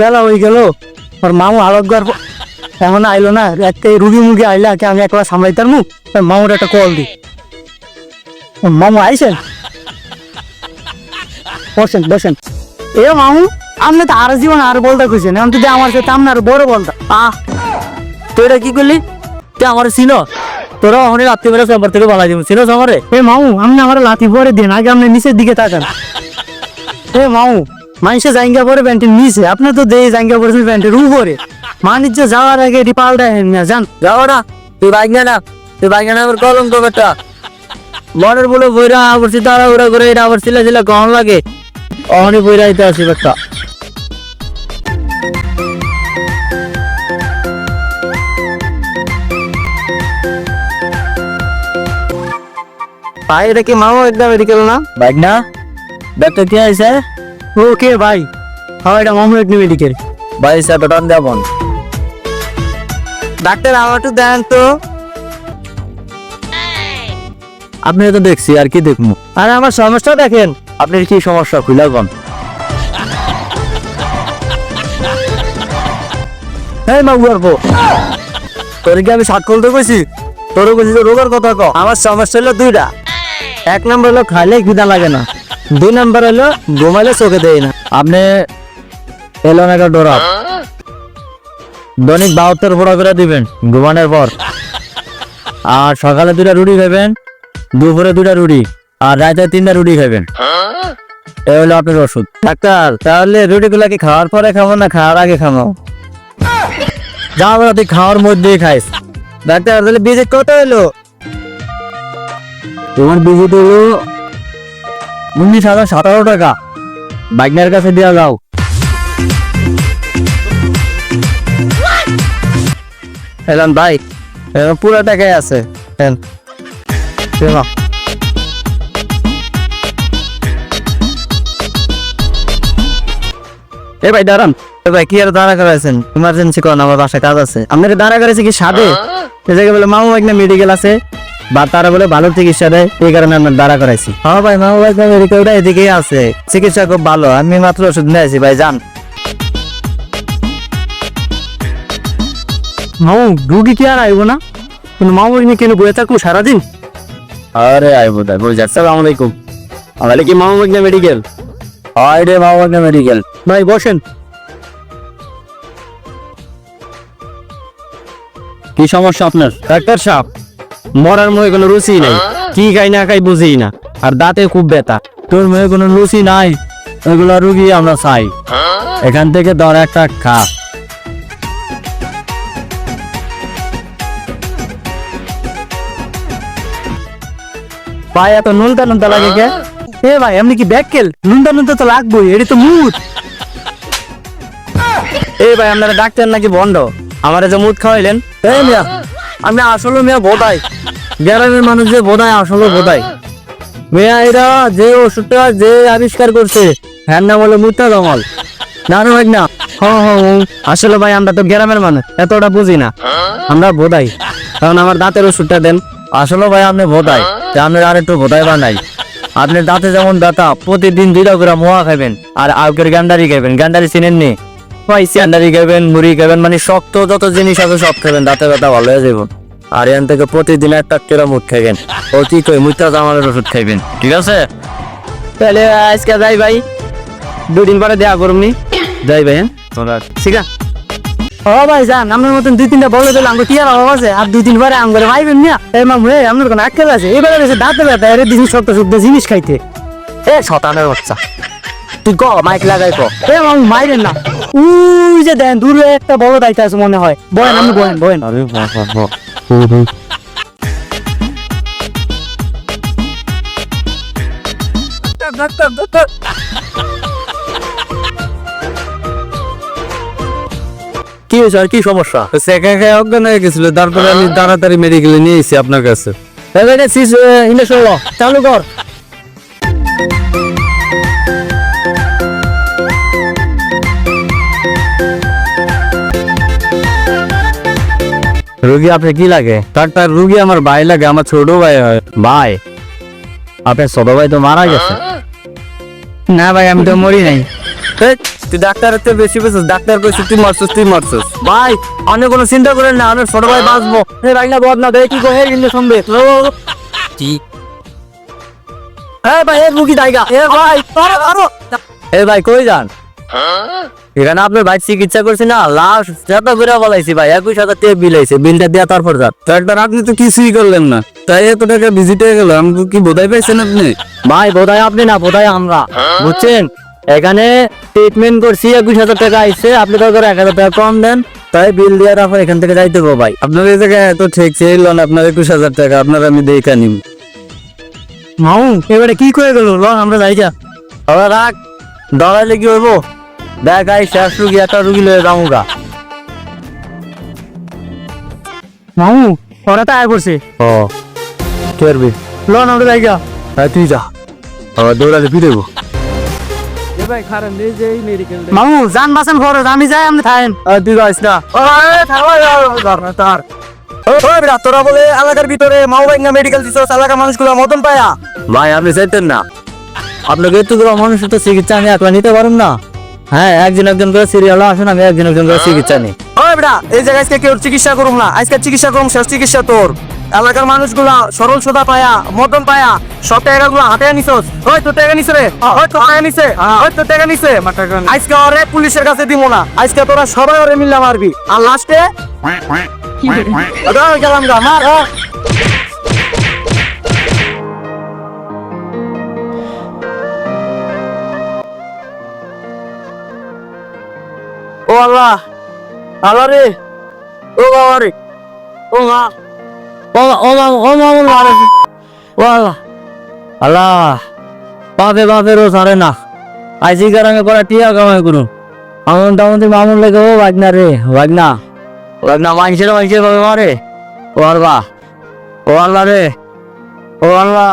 বেলা হয়ে গেল। ওর মামু আরোগ্যার এখন আইলো না একটা রুগী মুগি আইলা কি আমি একবার সামলাইতার মু ওর মামুর একটা কল দি। মামু আইসেন? বসেন বসেন। এ মামু আপনি তো আর জীবন আর বলতে খুঁজছেন এখন যদি আমার সাথে আপনার বড় বলতা আহ তুই এটা কি করলি? তুই আমার চিনো? তোরা অনেক রাত্রিবেলা সবার থেকে বলা যাবে চিনো আমারে? এ মামু আপনি আমার লাথি পরে দিন আগে আপনি নিচের দিকে তাকান। এ মামু মানুষে জাঙ্গা পরে প্যান্টের নিচে আপনি তো দেই জাঙ্গা পরেছেন প্যান্টের উপরে। বাণিজ্য যাওয়ার আগে এটি পাল্টায় না যান যাও না তুই বাইক না তুই বাইক না আমার কলম তো বেটা। মনের বলে বইরা আবার তারা উড়া করে এটা আবার ছিলে ছিলে কম লাগে। অনেক বইরা দিতে আসি বেটা। ভাই এটা কি মামু একদম মেডিকেল না? বাইক না ব্যাগটা কি আছে ওকে ভাই। হ্যাঁ এটা মামু একদম মেডিকেল ভাই স্যার টান দেবন ডাক্তার আমার একটু দেন তো। আপনি তো দেখছি আর কি দেখব? আর আমার সমস্যা দেখেন। আপনার কি সমস্যা? খুলে কন হ্যাঁ মামু আর তোর কি আমি সাত খুলতে কইছি? তোর কইছি তো রোগের কথা ক। আমার সমস্যা হলো দুইটা। এক নম্বর হলো খাইলে খিদা লাগে না। দুই নম্বর হলো, ঘুমাইলে চোখে দেয় না। আপনি এলো না ডোরা। দৈনিক বাহাত্তর ফোড়া করে দিবেন, ঘুমানোর পর। আর সকালে দুটা রুটি খাবেন দুপুরে দুটা রুটি, আর রাতে তিনটা রুটি খাবেন এই হলো আপনার ওষুধ। ডাক্তার, তাহলে রুটিগুলা কি খাওয়ার পরে খাব না খাওয়ার আগে খাব? যা বলো, তুই খাওয়ার মধ্যেই খাইস। ডাক্তার, তাহলে বিজে কত হলো? তোমার বিজিট হলো উনিশ হাজার সতেরো টাকা। বাইকনের কাছে দেওয়া যাও। এলাম ভাই পুরো টাকায় আছে এ ভাই দাঁড়ান। এ ভাই কি আর দাঁড়া করাইছেন? ইমার্জেন্সি কোন আমার বাসায় কাজ আছে। আপনার দাঁড়া করেছে কি সাদে সে জায়গায় বলে মামু একটা মেডিকেল আছে। বা তারা বলে ভালো চিকিৎসা দেয় এই কারণে আপনার দাঁড়া করাইছি। হ্যাঁ ভাই মামু ভাই মেডিকেলটা এদিকেই আছে। চিকিৎসা খুব ভালো আমি মাত্র ওষুধ নিয়েছি ভাই যান। মামু রুগী কি আর আইব না? কিন্তু মামু এখানে কেন বয়ে থাকব সারাদিন? আরে আই বোধ হয় বুঝে আসসালামু আলাইকুম। আমাদের কি মামু একটা মেডিকেল হয় রে বাবা মেডিকেল ভাই বসেন। কি সমস্যা আপনার? ডাক্তার সাহেব মরার মধ্যে কোনো রুচি নাই। কি খাই না খাই বুঝি না। আর দাঁতে খুব ব্যথা। তোর মেয়ে কোনো রুচি নাই? ওইগুলো রুগী আমরা চাই। এখান থেকে ধর একটা খা। ভাই, এত নুনতা নুনতা লাগে কে? এ ভাই, এমনি কি ব্যাগ কেল নুনতা নুনতা তো লাগবোই তো মুদ। এ ভাই, আপনারা ডাক্তার নাকি বন্ধ? আমার যে মুদ খাওয়াইলেন। আমি আসলে মিয়া বোধাই গ্রামের মানুষ যে বোধায় আসলে বোধাই মিয়া, এরা যে ওষুধটা যে আবিষ্কার করছে হ্যাঁ নাম হলো মুত্তা দমল জানো ভাই না? হ হ হ। আসলে ভাই, আমরা তো গ্রামের মানুষ, এতটা বুঝি না। আমরা বোধাই কারণ আমার দাঁতের ওষুধটা দেন। আসলে ভাই, আপনি বোধাই আপনার আর একটু বোধাই বানাই। আপনি দাঁতে যেমন ব্যথা, প্রতিদিন দুইটা করে মোয়া খাবেন আর আউকের গান্ডারি খাবেন গান্ডারি চিনেন নি গান্ডারি খাবেন মুড়ি খাবেন মানে শক্ত যত জিনিস আছে সব খাবেন দাঁতে ব্যথা ভালো হয়ে আর এখান থেকে প্রতিদিন একটা কেরা মুখ খাইবেন। ও কি কই জামালের ওষুধ খাইবেন ঠিক আছে? তাহলে আজকে যাই ভাই দুদিন পরে দেয়া করুমনি যাই ভাই হ্যাঁ? তোরা ঠিক আছে ও ভাই যান আপনার মতন দুই তিনটা বলে দিলে আমাকে কি আর অভাব আছে? আর দুই দিন পরে আমাকে ভাইবেন না। এই মামু এই আপনার কোনো আক্কেল আছে? এবারে বেশি দাঁতে ব্যথা এর দিন শক্ত শুদ্ধ জিনিস খাইতে। এ শতানের বাচ্চা। তুই ক মাইক লাগাই ক। মামু মাইরেন না। উই যে দেন দূরে একটা বড় দায়িত্ব আছে মনে হয়। বয়েন আমি বয়েন বয়েন। আরে বাবা কি হয়েছে আর কি সমস্যা? সেকা খায় অজ্ঞান হয়ে গেছিল। তারপরে আমি তাড়াতাড়ি মেডিকেলে নিয়ে এসেছি আপনার কাছে। সিস চালু কর। রুগী আপনি কি লাগে? ডাক্তার রুগী আমার ভাই লাগে আমার ছোট ভাই হয়। ভাই আপনার ছোট ভাই তো মারা গেছে। না ভাই আমি তো মরি নাই। তুই ডাক্তারের তো বেশি বেশি ডাক্তার কইছিস তুই মারছিস তুই মারছিস। ভাই আপনি কোনো চিন্তা করেন না আপনার ছোট ভাই বাঁচবো। এই ভাই না বদ না দেখি কো হে ইন্দে শুনবে। ঠিক এ ভাই এ মুখি দাইগা এ ভাই আরও আরও। এ ভাই কই যান? এখানে আপনার ভাই চিকিৎসা করছি না লাস্ট যত করে বলাইছি ভাই একুশ হাজার টাকা বিল আইছে বিলটা দেওয়া তারপর যান। ডাক্তার আপনি তো কিছুই করলেন না। তাই এত টাকা ভিজিট হয়ে গেল আমি কি বোধাই পাইছেন আপনি? ভাই বোধহয় আপনি না বোধহয় আমরা। বুঝছেন? এখানে ট্রিটমেন্ট করছি একুশ হাজার টাকা আইছে আপনি তো এক হাজার টাকা কম দেন তাই বিল দিয়ে তারপর এখান থেকে যাইতে হবে ভাই। আপনার এই জায়গায় এত ঠেক চাইলেন আপনার একুশ হাজার টাকা আপনার আমি দেখা নিব মামু এবারে কি করে গেল? লন আমরা যাই যা। ওরা রাখ ডরাইলে কি হইব? দেখ আই শেষ রুগী একটা রুগী লয়ে যাব গা। মামু ওরা টায়ার করছে। ও করবি? লন আমরা যাই যা হ্যাঁ তুই যা। আবার দৌড়ালে ফিরেবো মামু যান বাসন খরচ আমি যাই আপনি থাকেন। তুই যাইস না। তার তোরা বলে এলাকার ভিতরে মাওবাঙ্গা মেডিকেল দিছস এলাকার মানুষগুলো মতন পায়া। ভাই আপনি চাইতেন না। আপনাকে এত মানুষের তো চিকিৎসা আমি একলা নিতে পারেন না। হ্যাঁ একজন একজন করে সিরিয়াল আসুন আমি একজন একজন করে চিকিৎসা নিই। ওই বেটা এই জায়গায় আজকে কেউ চিকিৎসা করুম না। আজকে চিকিৎসা করুম শেষ চিকিৎসা তোর। এলাকার মানুষগুলা সরল সোদা পায়া মদন পায়া সব টাকাগুলো হাতে নিছস। ওই তোর টাকা নিছে রে। ওই তোর টাকা নিছে। ওই তোর টাকা নিছে। আজকে ওরে পুলিশের কাছে দিব না। আজকে তোরা সবাই ওরে মিল্লা মারবি। আর লাস্টে গেলাম গা মার আল্লাহ রে ও বাবা রে ও মা ও মা ও মা ও মা ও রে আল্লাহ আল্লাহ বাপে বাপে রো সারে না আইসি কারণে করা টিয়া কামাই করুন আমন তামন মামুন লেগে ও বাগনা রে বাগনা বাগনা মানুষের মানুষের ভাবে মারে ও আল্লাহ ও আল্লাহ রে ও আল্লাহ